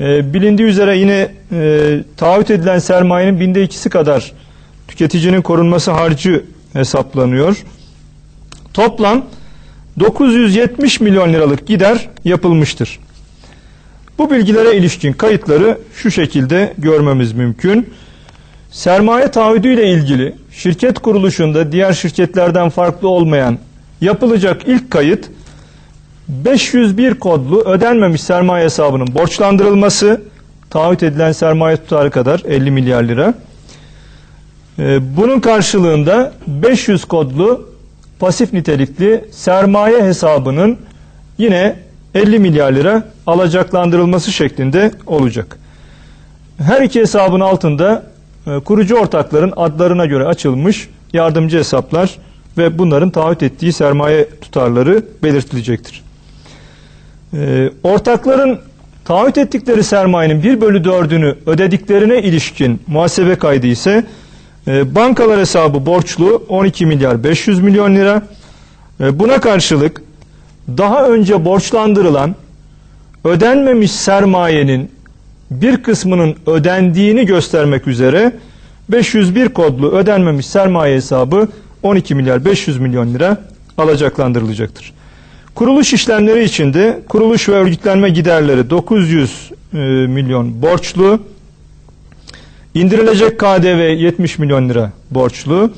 E, bilindiği üzere yine e, taahhüt edilen sermayenin binde ikisi kadar tüketicinin korunması harcı hesaplanıyor. Toplam 970 milyon liralık gider yapılmıştır. Bu bilgilere ilişkin kayıtları şu şekilde görmemiz mümkün. Sermaye taahhüdü ile ilgili şirket kuruluşunda diğer şirketlerden farklı olmayan yapılacak ilk kayıt 501 kodlu ödenmemiş sermaye hesabının borçlandırılması taahhüt edilen sermaye tutarı kadar 50 milyar lira. Ee, Bunun karşılığında 500 kodlu pasif nitelikli sermaye hesabının yine 50 milyar lira alacaklandırılması şeklinde olacak. Her iki hesabın altında e, kurucu ortakların adlarına göre açılmış yardımcı hesaplar ve bunların taahhüt ettiği sermaye tutarları belirtilecektir. E, ortakların taahhüt ettikleri sermayenin 1 bölü 4'ünü ödediklerine ilişkin muhasebe kaydı ise e, bankalar hesabı borçlu 12 milyar 500 milyon lira. E, buna karşılık daha önce borçlandırılan ödenmemiş sermayenin bir kısmının ödendiğini göstermek üzere 501 kodlu ödenmemiş sermaye hesabı 12 milyar 500 milyon lira alacaklandırılacaktır. Kuruluş işlemleri içinde kuruluş ve örgütlenme giderleri 900 e, milyon borçlu, indirilecek KDV 70 milyon lira borçlu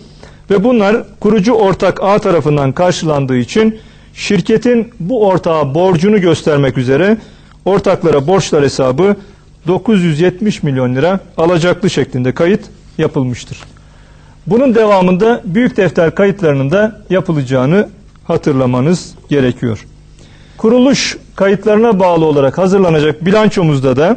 ve bunlar kurucu ortak A tarafından karşılandığı için şirketin bu ortağa borcunu göstermek üzere ortaklara borçlar hesabı 970 milyon lira alacaklı şeklinde kayıt yapılmıştır. Bunun devamında büyük defter kayıtlarının da yapılacağını hatırlamanız gerekiyor. Kuruluş kayıtlarına bağlı olarak hazırlanacak bilançomuzda da